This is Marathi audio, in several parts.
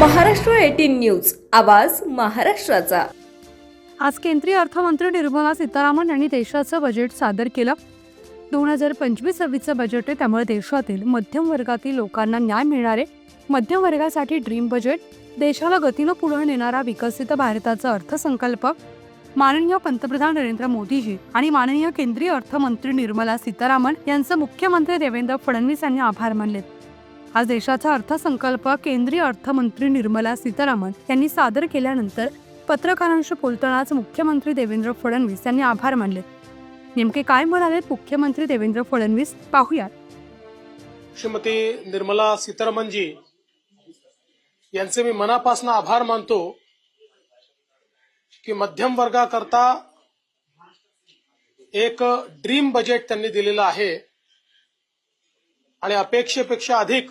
Maharashtra eighteen news. आवाज महाराष्ट्राचा. आज केंद्रीय अर्थमंत्री निर्मला सीतारामन यांनी देशाचं बजेट सादर केलं. दोन हजार पंचवीस सव्वीसचं बजेट आहे त्यामुळे देशातील मध्यम वर्गातील लोकांना न्याय मिळणार आहे मध्यम वर्गासाठी ड्रीम बजेट देशाला गतीनं पुढे नेणारा विकसित भारताचा अर्थसंकल्प. माननीय पंतप्रधान नरेंद्र मोदीजी आणि माननीय केंद्रीय अर्थमंत्री निर्मला सीतारामन यांचं मुख्यमंत्री देवेंद्र फडणवीस यांनी आभार मानलेत. आज देशाचा अर्थसंकल्प केंद्रीय अर्थमंत्री निर्मला सीतारामन यांनी सादर केल्यानंतर पत्रकारांशी बोलतानाच मुख्यमंत्री देवेंद्र फडणवीस यांनी आभार मानले. नेमके काय म्हणाले मुख्यमंत्री देवेंद्र फडणवीस? पाहूया श्रीमती निर्मला सीतारामनजी यांचे मी मनापासून आभार मानतो की मध्यम वर्गाकरता एक ड्रीम बजेट त्यांनी दिलेलं आहे आणि अपेक्षेपेक्षा अधिक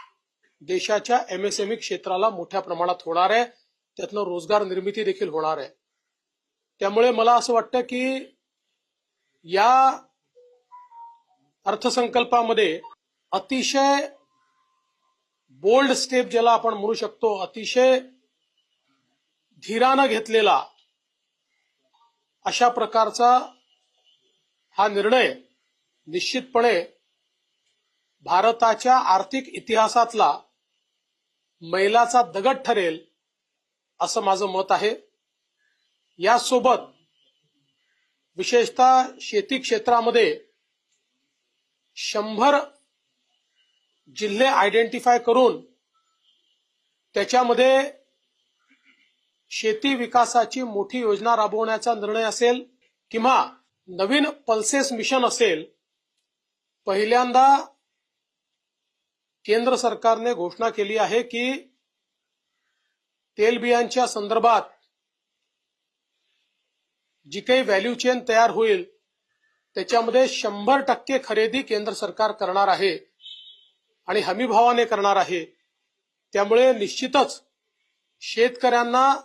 देशाच्या एमएसएमई क्षेत्राला मोठ्या प्रमाणात होणार आहे. त्यातनं रोजगार निर्मिती देखील होणार आहे. त्यामुळे मला असं वाटतं की या अर्थसंकल्पामध्ये अतिशय बोल्ड स्टेप ज्याला आपण म्हणू शकतो अतिशय धीरानं घेतलेला अशा प्रकारचा हा निर्णय निश्चितपणे भारताच्या आर्थिक इतिहासातला मैलाचा दगड ठरेल असं माझं मत आहे. यासोबत विशेषतः शेती क्षेत्रामध्ये शंभर जिल्हे आयडेंटिफाय करून त्याच्यामध्ये शेती विकासाची मोठी योजना राबवण्याचा निर्णय असेल किंवा नवीन पल्सेस मिशन असेल पहिल्यांदा केंद्र सरकारने घोषणा केली आहे की तेलबियांच्या संदर्भात जी काही व्हॅल्यू चेन तयार होईल त्याच्यामध्ये शंभर टक्के खरेदी केंद्र सरकार करणार आहे आणि हमीभावाने करणार आहे. त्यामुळे निश्चितच शेतकऱ्यांना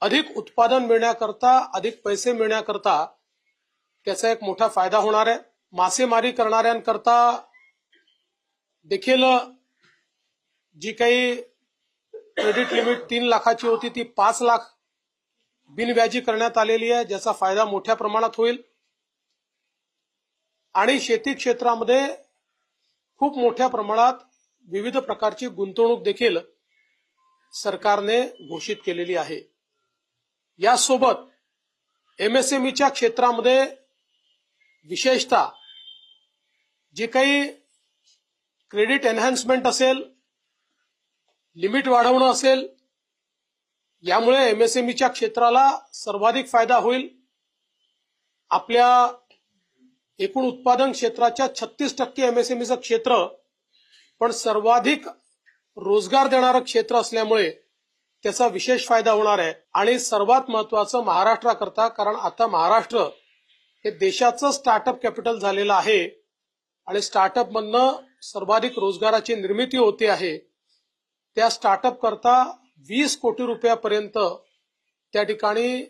अधिक उत्पादन मिळण्याकरता अधिक पैसे मिळण्याकरता त्याचा एक मोठा फायदा होणार आहे. मासेमारी करणाऱ्यांकरता देखील जी काही क्रेडिट लिमिट तीन लाखाची होती ती पाच लाख बिनव्याजी करण्यात आलेली आहे ज्याचा फायदा मोठ्या प्रमाणात होईल. आणि शेती क्षेत्रामध्ये खूप मोठ्या प्रमाणात विविध प्रकारची गुंतवणूक देखील सरकारने घोषित केलेली आहे. यासोबत एमएसएमईच्या क्षेत्रामध्ये विशेषतः जे काही क्रेडिट एन्हान्समेंट असेल लिमिट वाढवणं असेल यामुळे एमएसएमईच्या क्षेत्राला सर्वाधिक फायदा होईल. आपल्या एकूण उत्पादन क्षेत्राच्या छत्तीस टक्के एमएसएमईचं क्षेत्र पण सर्वाधिक रोजगार देणारं क्षेत्र असल्यामुळे त्याचा विशेष फायदा होणार आहे. आणि सर्वात महत्वाचं महाराष्ट्राकरता कारण आता महाराष्ट्र हे देशाचं स्टार्टअप कॅपिटल झालेलं आहे. आणि स्टार्टअपमधनं सर्वाधिक रोजगाराची निर्मिती होते आहे. त्या स्टार्टअप करता वीस कोटी रुपयापर्यंत त्या ठिकाणी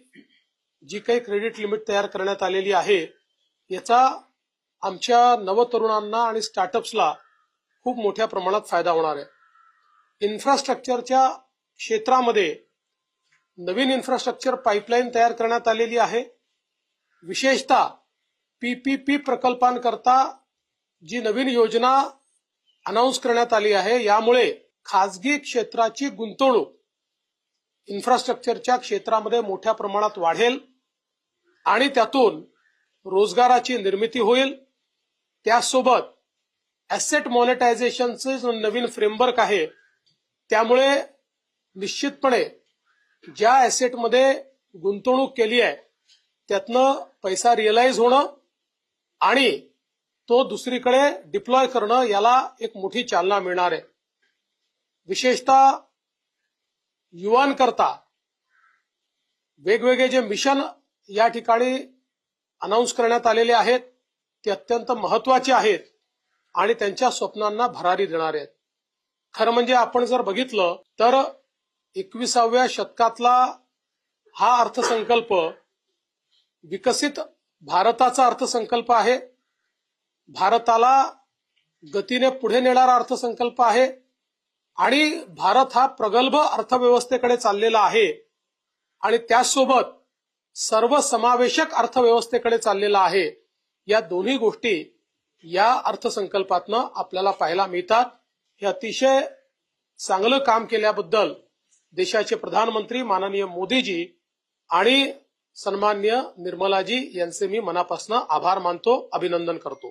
जी काही क्रेडिट लिमिट तयार करण्यात आलेली आहे याचा आमच्या नवतरुणांना आणि स्टार्टअप्सला खूप मोठ्या प्रमाणात फायदा होणार आहे. इन्फ्रास्ट्रक्चरच्या क्षेत्रामध्ये नवीन इन्फ्रास्ट्रक्चर पाईपलाईन तयार करण्यात आलेली आहे. विशेषतः पीपीपी प्रकल्पांकरता जी नवीन योजना अनाऊन्स करण्यात आली आहे. यामुळे खासगी क्षेत्राची गुंतवणूक इन्फ्रास्ट्रक्चरच्या क्षेत्रामध्ये मोठ्या प्रमाणात वाढेल आणि त्यातून रोजगाराची निर्मिती होईल. त्यासोबत ॲसेट मॉनिटायझेशनचे जो नवीन फ्रेमवर्क आहे. त्यामुळे निश्चितपणे ज्या ॲसेटमध्ये गुंतवणूक केली आहे त्यातनं पैसा रिअलाइज होणं आणि तो दुसरीकडे डिप्लॉय करणं याला एक मोठी चालना मिळणार आहे. विशेषतः युवांकरता वेगवेगळे जे मिशन या ठिकाणी अनाऊन्स करण्यात आलेले आहेत ते अत्यंत महत्त्वाचे आहेत आणि त्यांच्या स्वप्नांना भरारी देणारे आहेत. खरं म्हणजे आपण जर बघितलं तर एकविसाव्या शतकातला हा अर्थसंकल्प विकसित भारताचा अर्थसंकल्प आहे. भारताला गतीने पुढे नेणारा अर्थसंकल्प आहे आणि भारत हा प्रगल्भ अर्थव्यवस्थेकडे चाललेला आहे आणि त्याचसोबत सर्वसमावेशक अर्थव्यवस्थेकडे चाललेला आहे. या दोन्ही गोष्टी या अर्थसंकल्पातनं आपल्याला पाहायला मिळतात. हे अतिशय चांगलं काम केल्याबद्दल देशाचे प्रधानमंत्री माननीय मोदीजी आणि सन्मान्य निर्मलाजी यांचे मी मनापासून आभार मानतो अभिनंदन करतो.